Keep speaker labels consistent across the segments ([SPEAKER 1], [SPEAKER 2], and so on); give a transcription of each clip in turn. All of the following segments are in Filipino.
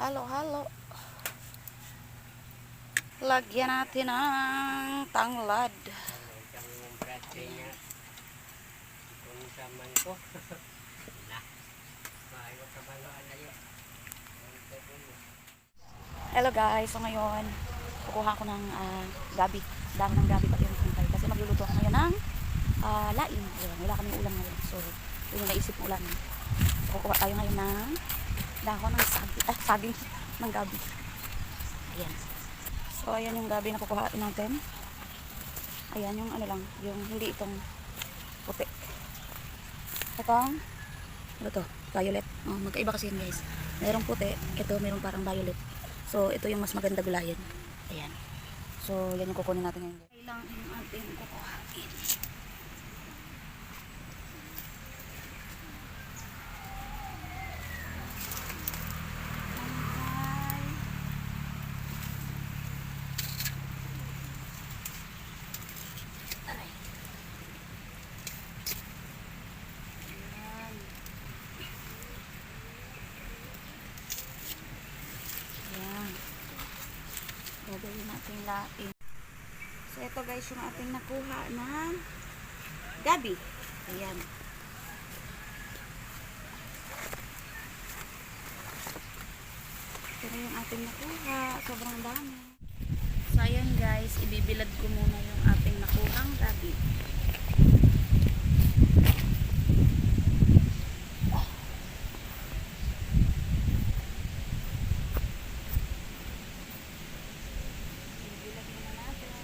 [SPEAKER 1] Halo, halo. Lagyan natin ng tanglad. Hello guys, so ngayon kukuha ko ng ah, gabi. Dami ng gabi pati yung tangkay. Kasi magluluto ako ngayon ng laing. Ayan, wala kaming ulam ngayon. So, yun yung naisip ulam. So, kukuha tayo ngayon ng dahon ng saging, ah, saging ng gabi. Ayan. So, ayan yung gabi na kukuhain natin. Ayan yung ano lang, yung hindi itong puti. Itong, ano to? Violet. Oh, magkaiba kasi yun guys. Merong puti, ito merong parang violet. So, ito yung mas maganda gulayan. Ayan. So, yan yung kukunin natin ngayon. Kailangan yung ating kukuhain. Tangkay. Aray. Ayan. Ayan. Natin laing. So, ito guys yung ating nakuha ng gabi. Ayan. Ito na yung ating nakuha. Sobrang dami. So, ayan guys. Ibibilad ko muna yung ating nakuhang gabi. Ibibilad muna natin.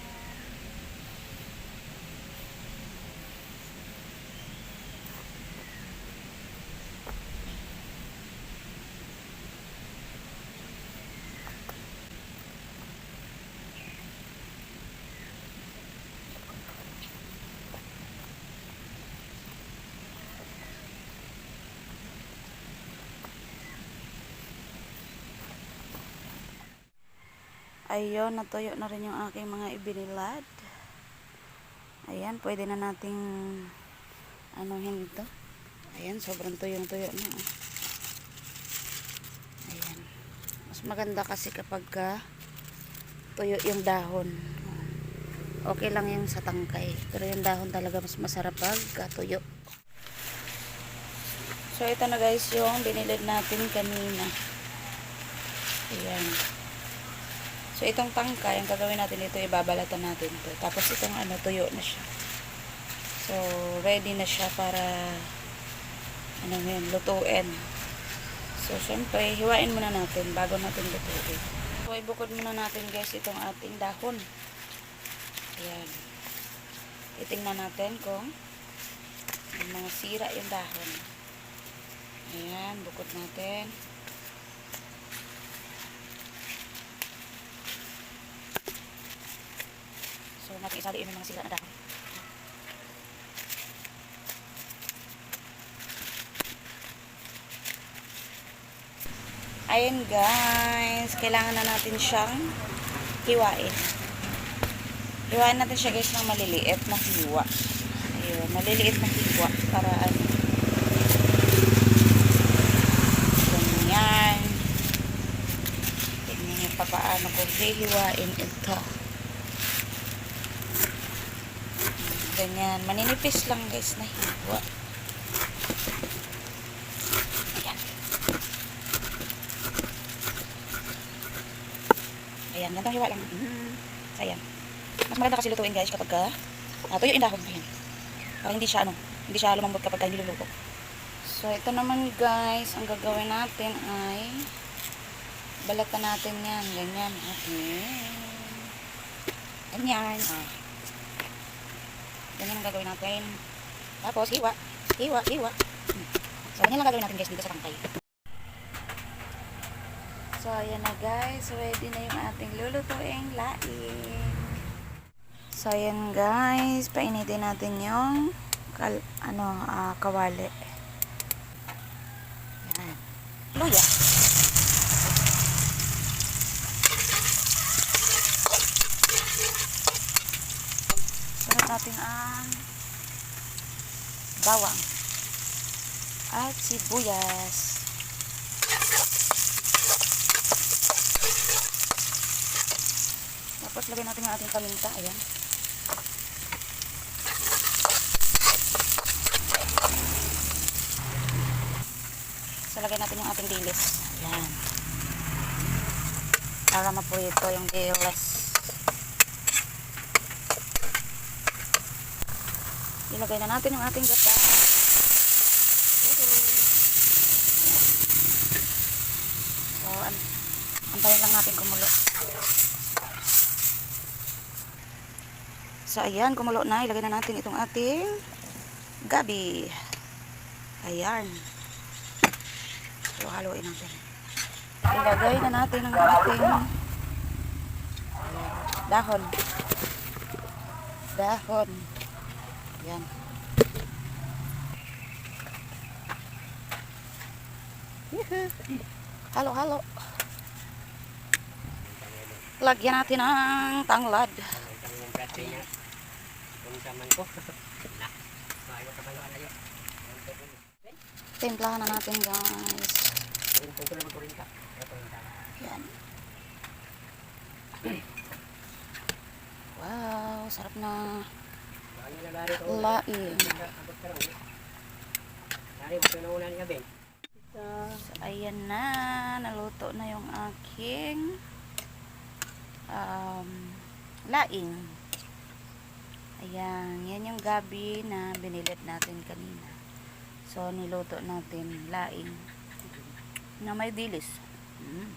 [SPEAKER 1] Ayun, natuyo na rin yung aking mga ibinilad. Ayan, pwede na nating anuhin ito. Ayan, sobrang tuyong-tuyo na. oh. Ayan. Mas maganda kasi kapag ka tuyo yung dahon. Okay lang yung sa tangkay. Pero yung dahon talaga mas masarap pag tuyo. So, ito na guys yung binilid natin kanina. Ayan. So, itong tangkay, ang gagawin natin ito, ibabalatan natin to. Tapos, itong ano, tuyo na siya. So, ready na siya para, ano yun, lutuin. So, syempre, hiwain muna natin bago natin lutuin. So, ibukod muna natin guys itong ating dahon. Ayan. Titingnan natin kung may mga sira yung dahon. Ayan, bukod natin. So, natin isaliin yung mga sira na dahon. Ayun guys, kailangan na natin siyang hiwain. Hiwain natin siya guys ng maliliit na hiwa. Ayun, maliliit na hiwa para ano. Ganyan. Tignan niyo pa paano ko hihiwain ito. Ganyan. Maninipis lang guys na hiwa. Ayan. Ayan. Gantong hiwa lang. Mm. Ayan. Mas maganda kasi lutuin guys kapag ka uh, tuyo yung dahon. Ayan. Para hindi siya ano, hindi siya lumambot kapag ka niluluto. So, ito naman guys, ang gagawin natin ay balatan natin yan. Ganyan. Okay. Ganyan. Ah. Ganyan ang gagawin natin. Tapos, hiwa. Hiwa, hiwa. So, ganyan lang gagawin natin guys dito sa tangkay. So, ayan na guys. Ready na yung ating lulutuing laing. So, ayan guys. Painitin natin yung kal ano, ah, kawali. natin ang bawang at sibuyas. Tapos lagyan natin ang ating paminta. Ayan. So, lagyan natin yung ating dilis. Ayan. Para maprito yung dilis. Ilagay na natin yung ating gata. So, an antayin lang natin kumulo. So, ayan, kumulo na. Ilagay na natin itong ating gabi. Ayan. So, haluin natin. Ilagay na natin ang ating dahon. Dahon. Yuhu. Halo, halo. Lagyan natin ng tanglad.
[SPEAKER 2] Ang alayo.
[SPEAKER 1] Timplahan na natin guys. Yan. Wow, sarap na
[SPEAKER 2] Ben.
[SPEAKER 1] So, ayan na. Naluto na yung aking um, laing. Ayan. Yan yung gabi na binilit natin kanina. So, niluto natin laing na may dilis. Mm.